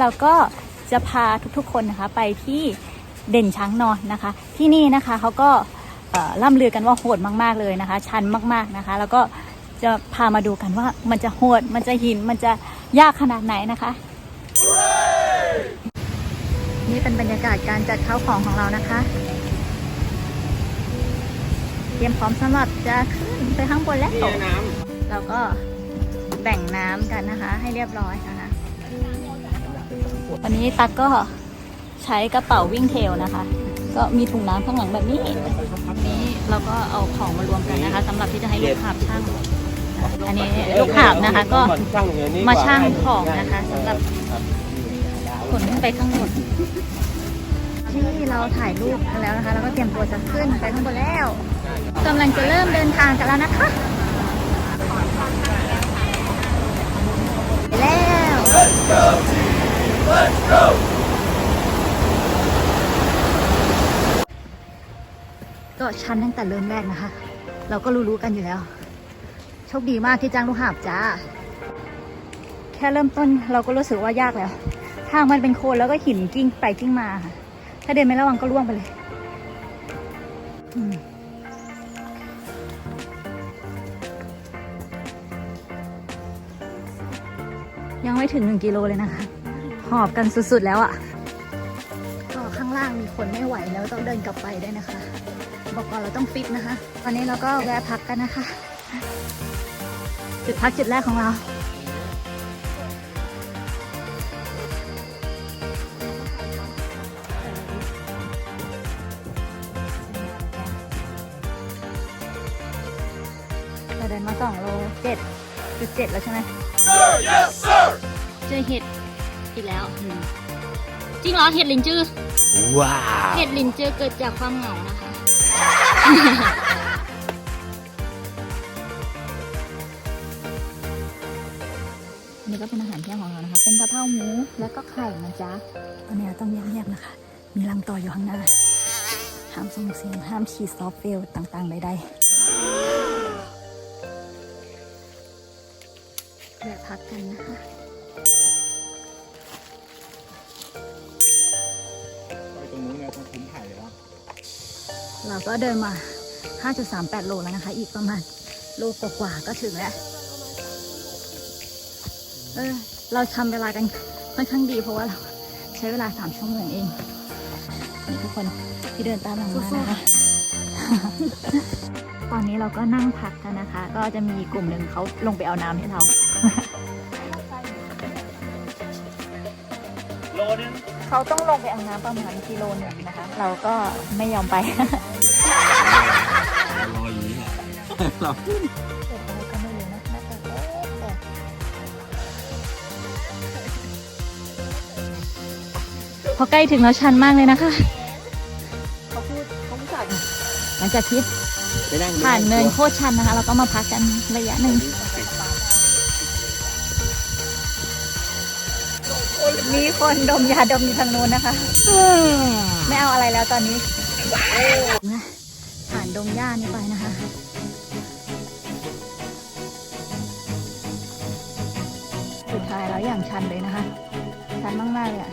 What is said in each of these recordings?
เราก็จะพาทุกๆคนนะคะไปที่เด่นช้างนอนนะคะ ที่นี่นะคะเขาก็ล่ำลือกันว่าโหดมาก ๆเลยนะคะ ชันมากๆนะคะ แล้วก็จะพามาดูกันว่ามันจะโหด มันจะหิน มันจะยากขนาดไหนนะคะ นี่เป็นบรรยากาศการจัดเข้าของของเรานะคะ เตรียมพร้อมสำหรับจะขึ้นไปข้างบนแล้วนี่น้เราก็แบ่งน้ำกันนะคะ ให้เรียบร้อยนะคะ วันนี้ตักก็ใช้กระเป๋าวิ่งเทลนะคะ ก็มีถุงน้ำข้างหลังแบบนี้ นี้เราก็เอาของมารวมกันนะคะสำหรับที่จะให้ลูกหาบช่าง อันนี้ลูกหาบนะคะก็มาช่างของนะคะสำหรับขนขึ้นไปข้างบนที่เราถ่ายรูปกันแล้วนะคะแล้วก็เตรียมตัวจะขึ้นไปข้างบนแล้วกำลังจะเริ่มเดินทางกันแล้วนะคะแล้ว ก็ชันตั้งแต่เริ่มแรกนะคะ เราก็รู้ๆกันอยู่แล้ว โชคดีมากที่จ้างลูกหาบจ้า แค่เริ่มต้นเราก็รู้สึกว่ายากแล้ว ทางมันเป็นโคลนแล้วก็หินกิ้งไปกิ้งมาค่ะ ถ้าเดินไม่ระวังก็ล่วงไปเลยยังไม่ถึงหนึ่งกิโลเลยนะคะ หอบกันสุดๆแล้วอะ่ะ ก็ข้างล่างมีคนไม่ไหวแล้วต้องเดินกลับไปด้วยนะคะ บอกก่อนเราต้องฟิตนะคะ ตอนนี้เราก็แวะพักกันนะคะ จุดพักจุดแรกของเราเราเดินมาสองโลเจ็ดจุดเจ็ดแล้วใช่ไหมเจอเห็ด อีกแล้วหนึ่งจริงเหรอเห็ดลินจือว้าวเห็ดลินจือเกิดจากความเหงานะคะอันนี้ก็เป็นอาหารเที่ยงของเรานะคะ เป็นกะเพราหมูแล้วก็ไข่นะจ๊ะอันนี้ต้องเงียบๆนะคะ มีรังต่ออยู่ข้างหน้า ห้ามส่งเสียง ห้ามฉีดซอฟต์เวลต่างๆใดๆแวะพักกันนะคะ เราก็เดินมา 5.38 โลแล้วนะคะ อีกประมาณโลกว่าๆก็ถึงแล้ว เออ เราทำเวลากันค่อนข้างดีเพราะว่าเราใช้เวลา 3 ชั่วโมงเองนี่ทุกคนที่เดินตามหลังมานะคะ ตอนนี้เราก็นั่งพักกันนะคะ ก็จะมีกลุ่มหนึ่งเขาลงไปเอาน้ำให้เรา เขาต้องลงไปเอาน้ำประมาณกิโลหนึ่งนะคะ เราก็ไม่ยอมไป รออยู่นี่แหละเราเกิดอะไรก็ไม่รู้นะน่าจะเอ๊ะแต่พอใกล้ถึงแล้วชันมากเลยนะคะ เขาพูดเขาพูดสั่งหลังจากที่ไปนั่งผ่านเนินโคตรชันนะคะ เราก็มาพักกันระยะหนึ่ง มีคนดมยาดมอยู่ทางนู้นนะคะ ไม่เอาอะไรแล้วตอนนี้นะผ่านดงหญ้านี่ไปนะคะ สุดท้ายแล้วอย่างชันเลยนะคะ ชันมากๆเลยอะ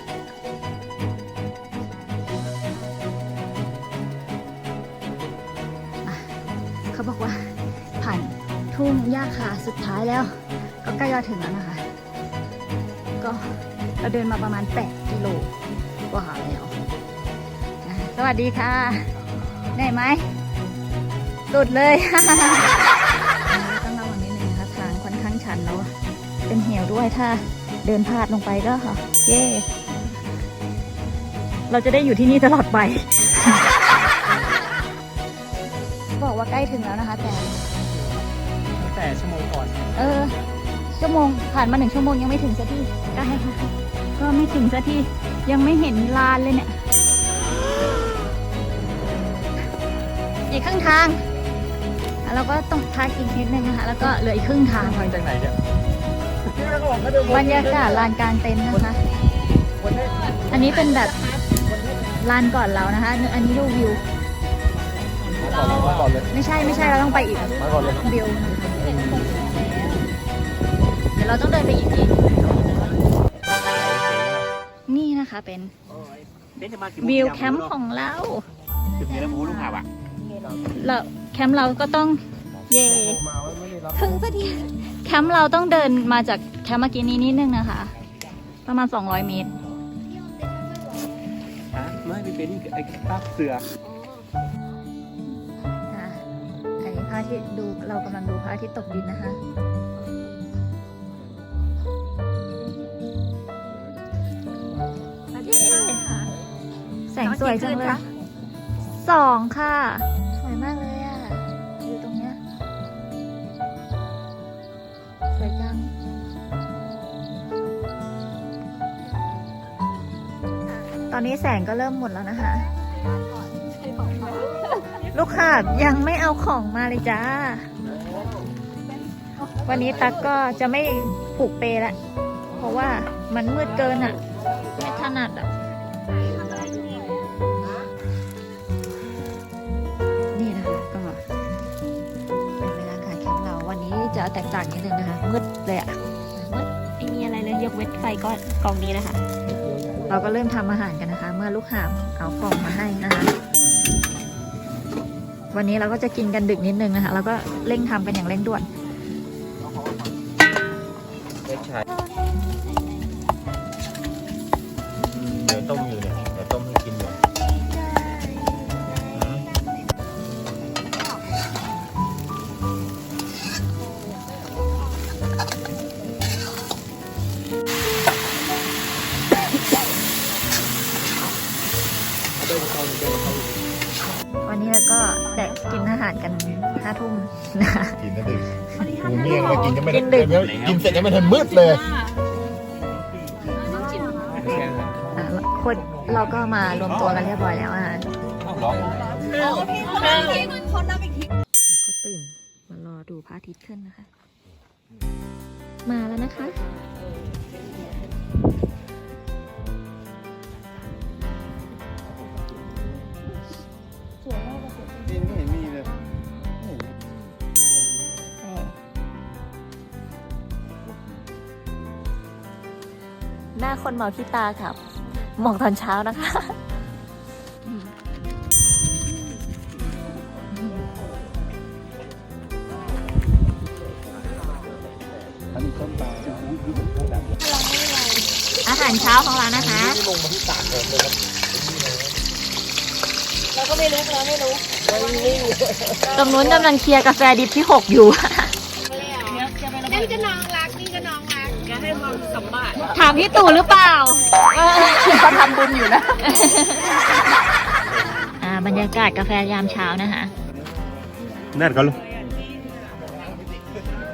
อะเขาบอกว่าผ่านทุ่งหญ้าคาสุดท้ายแล้ว ก็ใกล้จะถึงแล้วนะคะ ก็ เราเดินมาประมาณ 8 กิโลกว่าแล้วอะสวัสดีค่ะเหนื่อยไหมสุดเลยต้องระวังนิดนึงนะคะทางค่อนข้างชันแล้วเป็นเหวด้วยถ้าเดินพลาดลงไปก็ค่ะเย่เราจะได้อยู่ที่นี่ตลอดไป บอกว่าใกล้ถึงแล้วนะคะ แต่ตั้งแต่ชั่วโมงก่อน เออ ชั่วโมงผ่านมาหนึ่งชั่วโมงยังไม่ถึงสักทีใกล้ค่ะ ก็ไม่ถึงสักทียังไม่เห็นลานเลยเนี่ยอีกครึ่งทางอะเราก็ต้องพักอีกนิดนึงนะคะ แล้วก็เหลืออีกครึ่งทาง ทางจากไหนเนี่ยที่เราบอกก็เดินบรรยากาศลานกลางเต็นท์นะคะ อันนี้เป็นแบบลานก่อนเรานะคะ อันนี้ดูวิวมาก่อนเลยไม่ใช่ไม่ใช่เราต้องไปอีกมาก่อนเลยวิวนะคะเดี๋ยวเราต้องเดินไปอีกที นนี่จะมากี่โมงวิวแคมป์ของเราจุดนี้แล้วมูลูกหาบอะเราแคมป์เราก็ต้องเย่มาว่าไม่ได้รับถึงสักทีแคมป์เราต้องเดินมาจากแคมป์เมื่อกี้นี้นิดนึงนะคะ ประมาณ 200 เมตรฮะไม่เป็นไอ้ภาพเสืออะอันนี้พระอาทิตย์ดูเรากำลังดูพระอาทิตย์ตกดินนะคะ แสงสวยจังเลยสองค่ะ สวยมากเลยอะ อยู่ตรงเนี้ย สวยจังตอนนี้แสงก็เริ่มหมดแล้วนะคะ ลูกค้ายังไม่เอาของมาเลยจ้า วันนี้ตั๊กก็จะไม่ผูกเปลละเพราะว่ามันมืดเกินอะ ไม่ถนัดอะ ตกต่างนิดนึงนะคะมืดเลยอะมืดไม่มีอะไรเลยยกเว้นไฟก็กองนี้นะคะ เราก็เริ่มทำอาหารกันนะคะ เมื่อลูกหาบเอากล่องมาให้นะคะ วันนี้เราก็จะกินกันดึกนิดนึงนะคะ แล้วก็เร่งทำกันอย่างเร่งด่วน ยงมากินยังไม่กินดึกได้กินเสร็จยังไม่ทันมืดเลยอะคนเราก็มารวมตัวกันเรียบร้อยแล้วอะร้องเราก็ตื่นมารอดูพระอาทิตย์ขึ้นนะคะ หน้าคนเมาขี้ตาครับหมองตอนเช้านะคะอันนี้ต้มปลาอาหารเช้าของเรานะคะลงมาที่ตากเลยครับตรงนู้นกำลังเคลียร์กาแฟดิบที่หกอยู่ นั่นก็น้องรัก นี่ก็น้องรักอย่าให้ความสมบัติ ถามพี่ตู่หรือเปล่าเขาทำบุญอยู่นะอ่าบรรยากาศกาแฟยามเช้านะคะ นั่นเขาลูก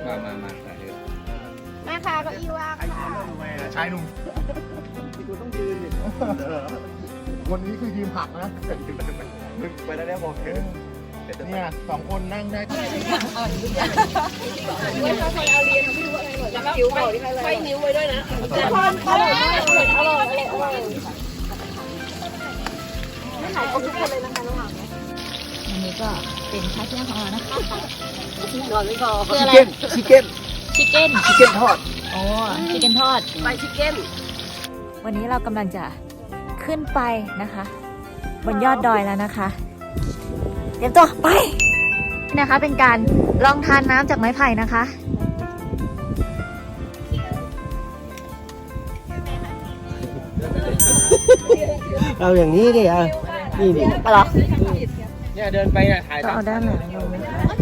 มามามาแม่ค้าก็อีว่าค่ะชายหนุ่มกูต้องยืนดิวันนี้คือยืมผักนะไปแล้วเนี่ยบอกเธอ เนี่ยสองคนนั่งได้ไฟนิ้วไว้ด้วยนะแต่พอนอร่อยมากเลยอร่อยอร่อยไม่ขายครบทุกคนเลยนะคะน้องหมาอันนี้ก็เป็นข้าวเที่ยงของเรานะคะนอนไม่พอคืออะไรชิคเก้นชิคเก้นชิคเก้นทอดโอ้ชิคเก้นทอดไปชิคเก้นวันนี้เรากำลังจะขึ้นไปนะคะ บนยอดดอยแล้วนะคะ เตรียมตัวไปนี่นะคะ เป็นการลองทานน้ำจากไม้ไผ่นะคะเอาอย่างนี้ดิอะนี่ดิเหรอเนี่ยเดินไปอะถ่ายก็เอาด้านหลังลงนะคะ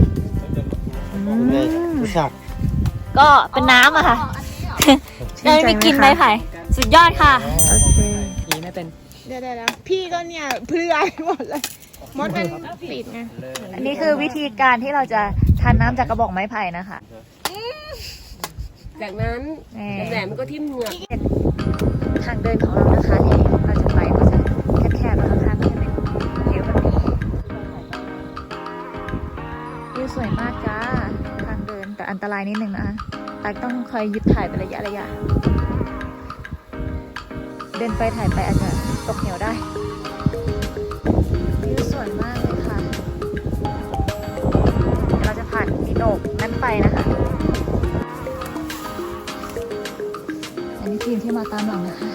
อืมผู้ชายก็เป็นน้ำอะค่ะได้ไปกินไม้ไผ่สุดยอดค่ะ โอเคอีไม่เป็น เดี๋ยวเดี๋ยวพี่ก็เนี่ยเพื่อยหมดเลย มดมันปิดไงอันนี้คือวิธีการที่เราจะทานน้ำจากกระบอกไม้ไผ่นะคะ จากนั้นแหม่แหลมมันก็ทิ่มเหงือกทางเดินของเรานะคะที่เราจะไปก็จะแคบๆแล้วข้างๆก็จะเป็นเหวแบบนี้วิวสวยมากจ้าทางเดินแต่อันตรายนิดนึงนะคะแต่ต้องคอยยึดถ่ายเป็นระยะระยะ เดินไปถ่ายไปอาจจะตกเหวได้ โนกนั้นไปนะคะ อันนี้ทีมที่มาตามหลังนะคะ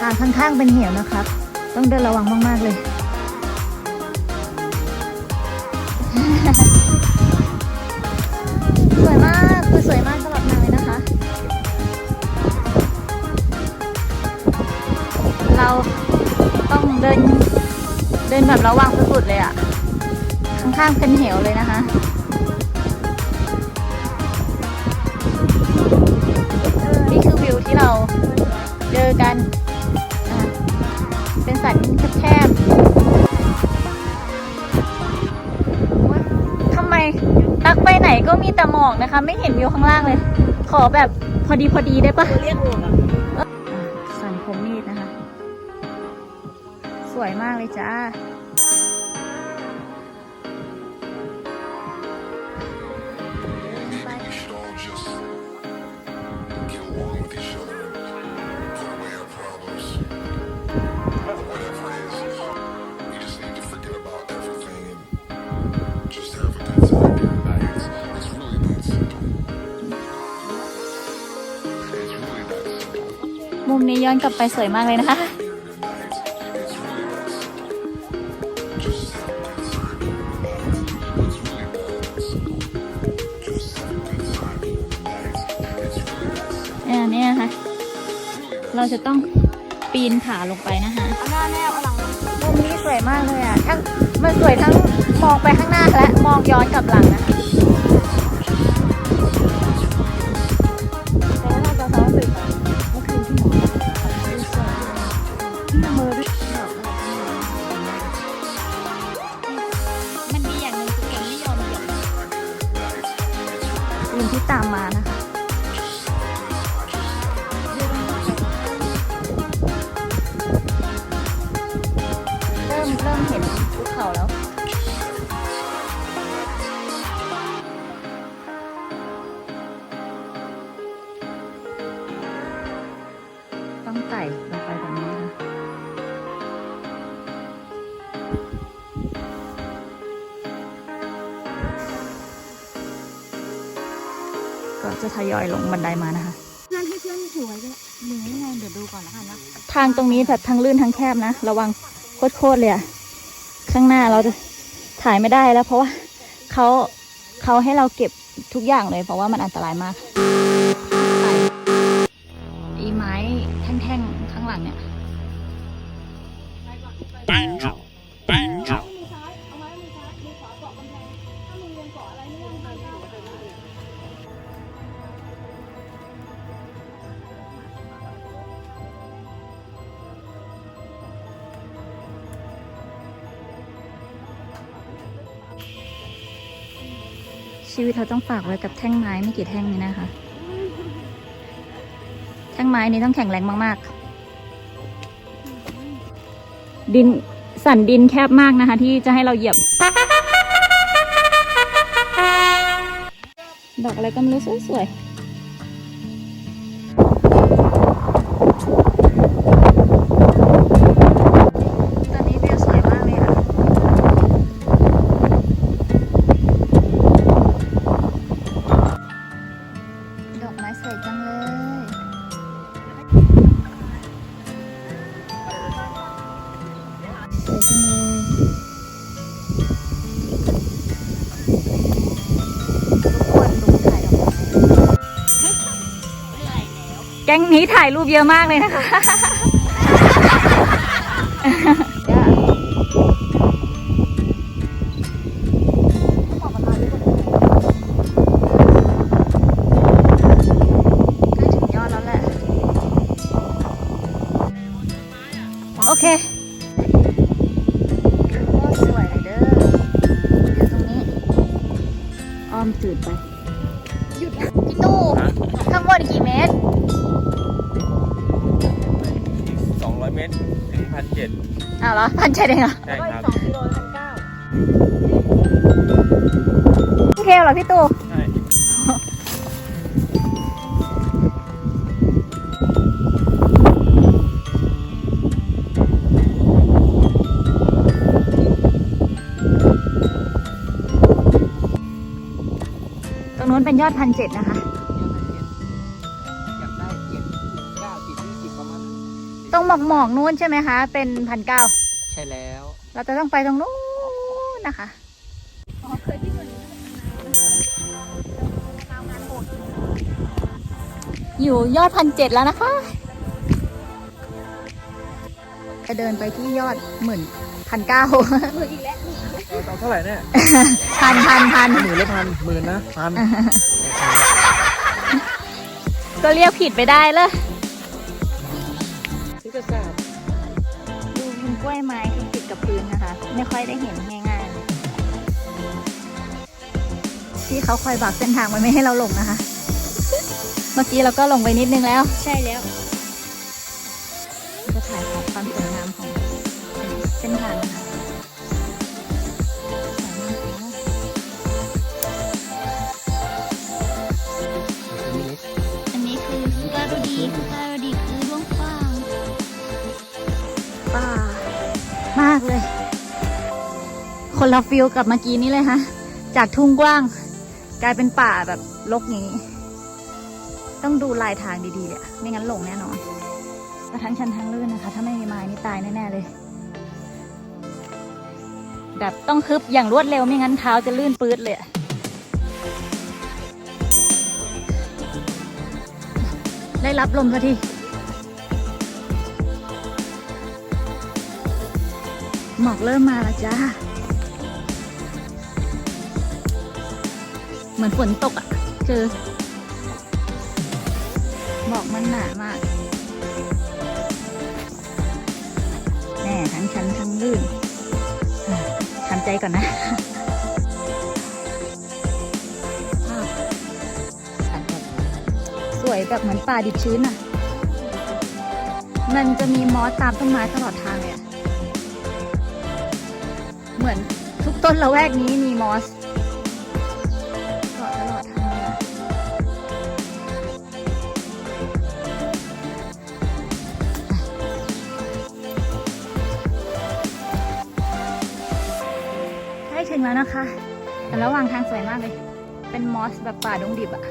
ทางข้างๆเป็นเหวนะครับ ต้องเดินระวังมากๆเลย เดินแบบระวังสุดๆเลยอะข้างๆเป็นเหวเลยนะคะนี่คือวิวที่เราเจอกัน เป็นสันแคบๆทำไมตักไปไหนก็มีแต่หมอกนะคะ ไม่เห็นวิวข้างล่างเลย ขอแบบพอดีพอดีได้ปะเรียกหมวกอะ วยมากเลยจ้า มุมนี้ย้อนกลับไปสวยมากเลยนะคะ จะต้องปีนผาลงไปนะคะเอาหน้าแนบเอาหลังมุมนี้สวยมากเลยอะทั้งมันสวยทั้งมองไปข้างหน้าและมองย้อนกลับหลังนะคะ พื่อนให้เพื่อนถือไว้ด้วยหรือยังไงเดี๋ยวดูก่อนแล้วกันนะทางตรงนี้แบบทั้งลื่นทั้งแคบนะ ระวังโคตรๆเลยอะข้างหน้าเราจะถ่ายไม่ได้แล้ว เพราะว่าเขาเขาให้เราเก็บทุกอย่างเลย เพราะว่ามันอันตรายมากไปอีไม้แท่งๆข้างหลังเนี่ย ชีวิตเราต้องฝากไว้กับแท่งไม้ไม่กี่แท่งนี้นะคะ แท่งไม้นี้ต้องแข็งแรงมาก ๆ ดินสันดินแคบมากนะคะ ที่จะให้เราเหยียบ ดอกอะไรก็ไม่รู้สวยๆ นี้ถ่ายรูปเยอะมากเลยนะคะาวเหรอพันเจ็ดเองเหรอใช่ครับสองกิโลพันเก้าโอเคเหรอพี่ตู้ใช่ตรงนู้นเป็นยอดพันเจ็ดนะคะ อยากได้เจ็ดเก้าสิบยี่สิบประมาณตรงหมอกหมอกๆนู้นใช่ไหมคะ เป็นพันเก้าใช่แล้ว เราจะต้องไปตรงนู้นนะคะอยู่ยอดพันเจ็ดแล้วนะคะ จะเดินไปที่ยอดหมื่นพันเก้าเอาเท่าไหร่เนี่ยพันพันพันหมื่นหรือพันหมื่นนะพันก็เรียกผิดไปได้เลยซิกเซาดู เป็นกล้วยไม้ที่ติดกับพื้นนะคะ ไม่ค่อยได้เห็นง่ายๆที่เขาคอยบอกเส้นทางไว้ไม่ให้เราหลงนะคะ เมื่อกี้เราก็หลงไปนิดนึงแล้ว ใช่แล้วจะถ่ายของความสวยงามของเส้นทางนะคะากเลย คนละฟิลกับเมื่อกี้นี้เลยฮะ จากทุ่งกว้าง กลายเป็นป่าแบบรกนี้ ต้องดูลายทางดีๆอะไม่งั้นหลงแน่นอนกระทั้งชันทั้งลื่นนะคะ ถ้าไม่มีไม้นี่ตายแน่ๆเลย แบบต้องคึบอย่างรวดเร็วไม่งั้นเท้าจะลื่นปื๊ดเลยได้รับลมสักที หมอกเริ่มมาแล้วจ้า เหมือนฝนตกอะ่ะ เจอหมอกมันหนามาก แน่ทั้งชันทั้งลื่นทำใจก่อนนะสวยแบบเหมือนป่าดิบชื้นอะ มันจะมีมอสตามต้นไม้ตลอดทางเลยอะ เหมือนทุกต้นละแวกนี้มีมอสตลอดตลอดทางเลยใกล้ถึงแล้วนะคะ แต่ระหว่างทางสวยมากเลย เป็นมอสแบบป่าดงดิบอะ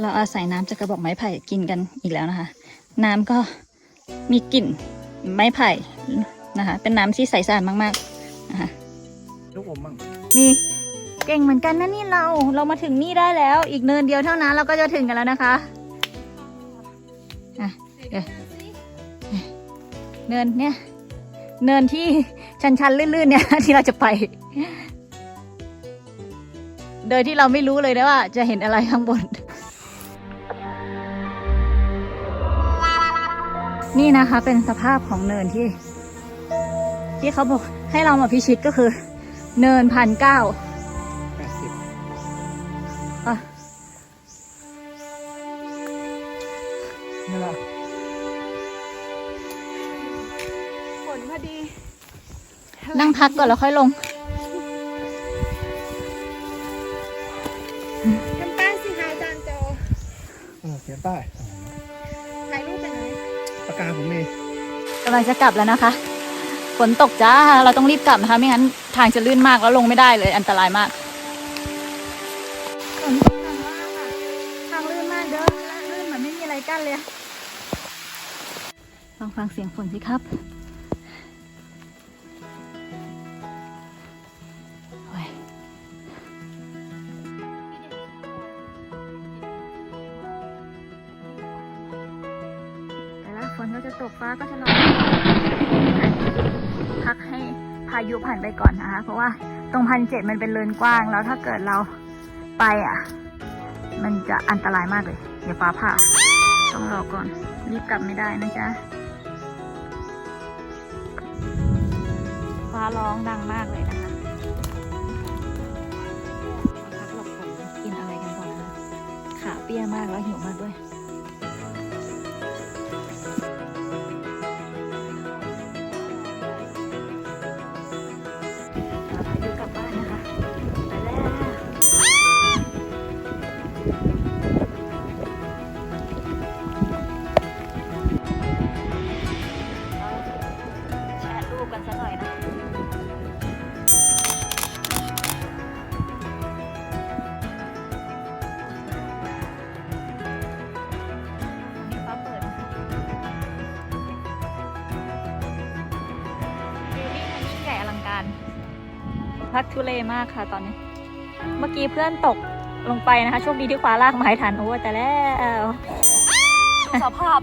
เราอาศัยน้ำจากกระบอกไม้ไผ่กินกันอีกแล้วนะคะ น้ำก็มีกลิ่นไม้ไผ่นะคะ เป็นน้ำที่ใสสะอาดมากๆนะคะลูกอมบ้างมีเก่งเหมือนกันนะนี่เราเรามาถึงนี่ได้แล้ว อีกเนินเดียวเท่านั้นเราก็จะถึงกันแล้วนะคะอะเดี๋ยวเนินเนี่ย เนินที่ชันๆลื่นๆเนี่ยที่เราจะไป โดยที่เราไม่รู้เลยนะว่าจะเห็นอะไรข้างบน นี่นะคะเป็นสภาพของเนินที่ ที่เขาบอกให้เรามาพิชิตก็คือ เนินพันเก้าแปดสิบอะนี่แหละฝนพอดี นั่งพักก่อนแล้วค่อยลง กำลังจะกลับแล้วนะคะ ฝนตกจ้า เราต้องรีบกลับนะคะ ไม่งั้นทางจะลื่นมากแล้วลงไม่ได้เลย อันตรายมากฝนตกหนักมากค่ะ ทางลื่นมากเดินลื่นเหมือนไม่มีอะไรกั้นเลยลองฟังเสียงฝนสิครับ พายุผ่านไปก่อนนะคะ เพราะว่าตรงพันเจ็ดมันเป็นเลนกว้าง แล้วถ้าเกิดเราไปอะ มันจะอันตรายมากเลย เดี๋ยวฟ้าผ่าต้องรอก่อน รีบกลับไม่ได้นะจ๊ะ ฟ้าร้องดังมากเลยนะคะพักหลบฝนกินอะไรกันก่อนนะขาเปี้ยมากแล้วหิวมากด้วย พักทุเลมากค่ะตอนนี้ เมื่อกี้เพื่อนตกลงไปนะคะโชคดีที่คว้าลากไม้ทันโอ้แต่แล้วสภาพ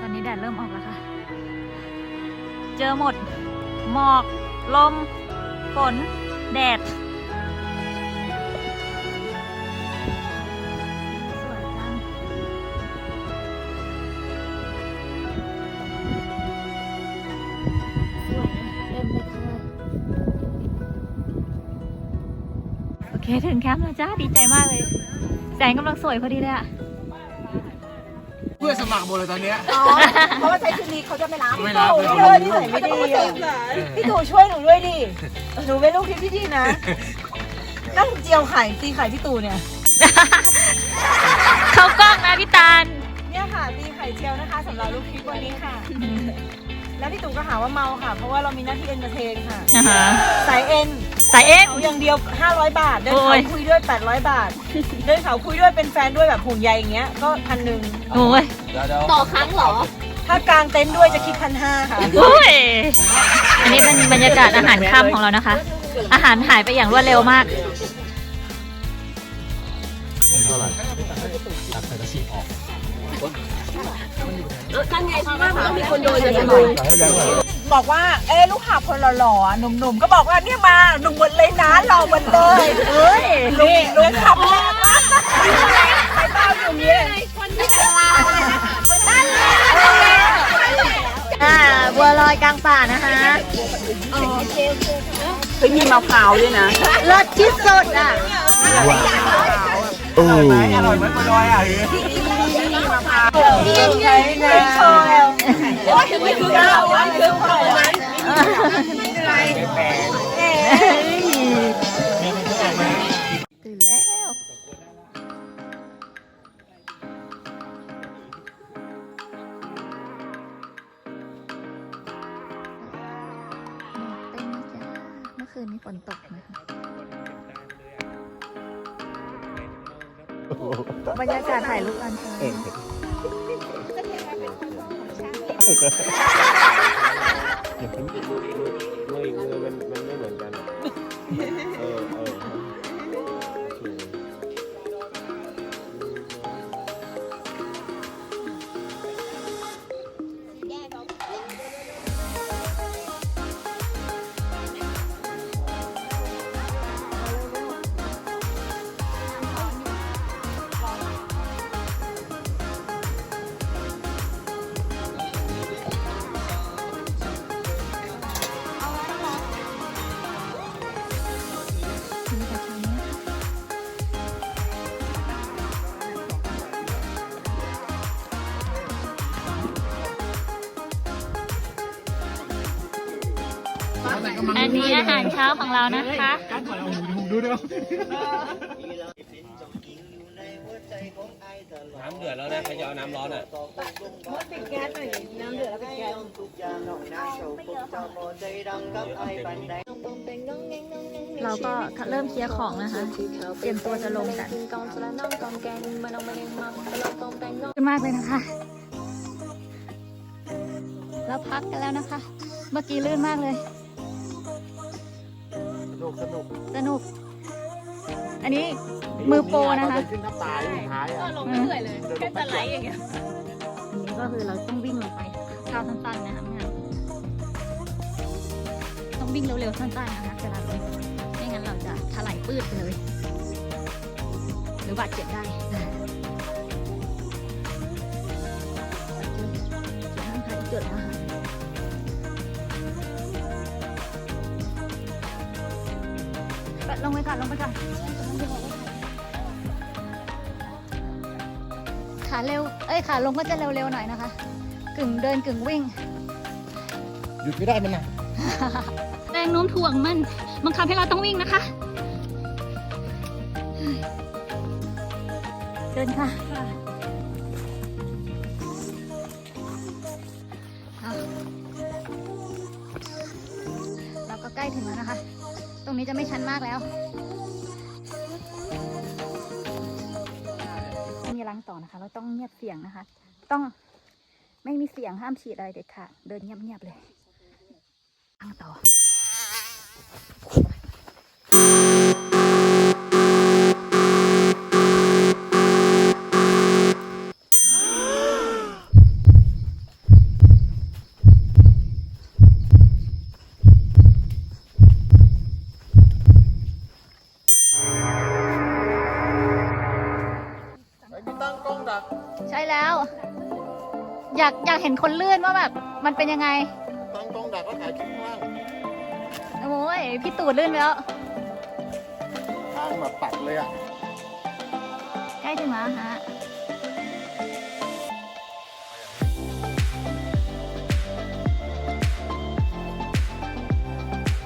ตอนนี้แดดเริ่มออกแล้วค่ะ เจอหมด หมอก ลม ฝน แดด ถึงแคมป์แล้วจ้าดีใจมากเลยแสงกำลังสวยพอดีเลยอะเพื่อนสมัครหมดเลยตอนเนี้ยเพราะว่าใช้ชุดนี้เขาจะไม่รับไม่รับพี่ไม่ตู่รับช่วยพี่ตู่ไม่ดีอะพี่ตู่ช่วยหนูด้วยดิ หนูเป็นลูกทีมที่ดีนะ นั่งเจียวไข่ตีไข่พี่ตู่เนี่ย เขากล้องนะพี่ตาล เนี่ยค่ะตีไข่เจียวนะคะสำหรับลูกคลิปวันนี้ค่ะ แล้วพี่ตู่ก็หาว่าเมาค่ะ เพราะว่าเรามีหน้าที่เอนเตอร์เทนค่ะอ่าฮะสายเอ็น สายเอ็นเขาอย่างเดียว 500 บาท เดินโอ้เขายคุยด้วย 800 บาท เดินเขาคุยด้วยเป็นแฟนด้วยแบบห่วงใยอย่างเงี้ยก็พันหนึ่งโอ้ยเดี๋ยวเดี๋ยวต่อครั้งเหรอ ถ้ากางเต็นท์ด้วยจะคิดพันห้าค่ะ โอ้ย อันนี้เป็นบรรยากาศอาหารค่ำของเรานะคะ อาหารหายไปอย่างรวดเร็วมาก เท่าไหร่ตักใส่กระชีออก บอกว่า เอ้ลูกหาบคนหล่อๆอะหนุ่มๆก็บอกว่าเนี่ยมาหนุ่มหมดเลยนะหล่อหมดเลยเฮ้ยลุงลุงขับแรงมากไปเต้าอยู่นี่เลยคนที่จะลาอ่าบัวลอยกลางป่านะคะเฮ้ยมีมะพร้าวด้วยนะรสที่สุดอะ โอ้อร่อยไหมบัวลอยอะกินไงนะโชว์แล้วโอ้ยไม่คือเราว่าคือของมันตื่นแล้วเต็มจ้าเมื่อคืนนี้ฝนตกนะคะ บรรยากาศถ่ายรูปกันค่ะมืออีกมือมันมันไม่เหมือนกันอะเออเออโอ อันนี้อาหารเช้าของเรานะคะ ดูด้วยน้ำเดือดแล้วนะใครจะเอาน้ำร้อนอะเราก็เริ่มเคลียร์ของนะคะ เตรียมตัวจะลงกันขึ้นมากเลยนะคะ เราพักกันแล้วนะคะ เมื่อกี้ลื่นมากเลยส นุกสนุกสนุก อันนี้ มือโปรนะคะขึ้นน้ำตาสุดท้ายอะลงไม่เหนื่อยเลยแค่จะไหลอย่างเงี้ยอันนี้ก็คือเราต้องวิ่งลงไปก้าวสั้นๆนะคะไม่งั้นต้องวิ่งเร็วๆสั้นๆนะคะเวลาลงไม่งั้นเราจะถลายปืดไปเลย หรือบาดเจ็บได้จุด ก่อนลงไปก่อนขาเร็ว เอ้ยขาลงก็จะเร็วๆหน่อยนะคะ กึ่งเดินกึ่งวิ่ง หยุดไม่ได้มันนะแรงโน้มถ่วงมันบังคับให้เราต้องวิ่งนะคะ เดินค่ะเอาเราก็ใกล้ถึงแล้วนะคะ ตรงนี้จะไม่ชันมากแล้ว ต้องไม่มีเสียงห้ามฉีดอะไรเด็ดขาดเดินเงียบๆเลยรังต่อ ห็นคนลื่นว่าแบบมันเป็นยังไงตั้งกล้องดักแล้วถ่ายคลิปข้างล่างโอ้ยพี่ตูดลื่นไปแล้วทางแบบปัดเลยอะใกล้ถึงแล้วฮะ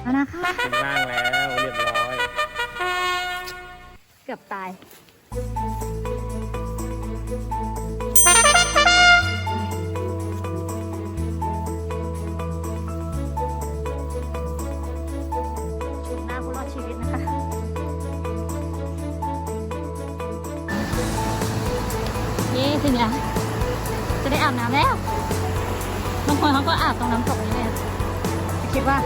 แล้วนะคะ ถึงล่างแล้วเรียบร้อย เกือบตาย น้ำแล้ว บางคนเขาก็อาบตรงน้ำตกนี่เลยคิดว่า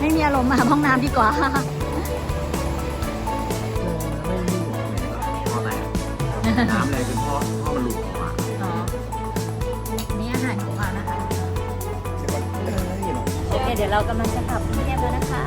ไม่มีอารมณ์มาห้องน้ำดีกว่าน้ำอะไรเป็นพ่อพ่อมันหลุดออกมาอ๋อนี่อาหารของเรานะคะ โอเคเดี๋ยวเรากำลังจะกลับกรุงเทพแล้วนะคะ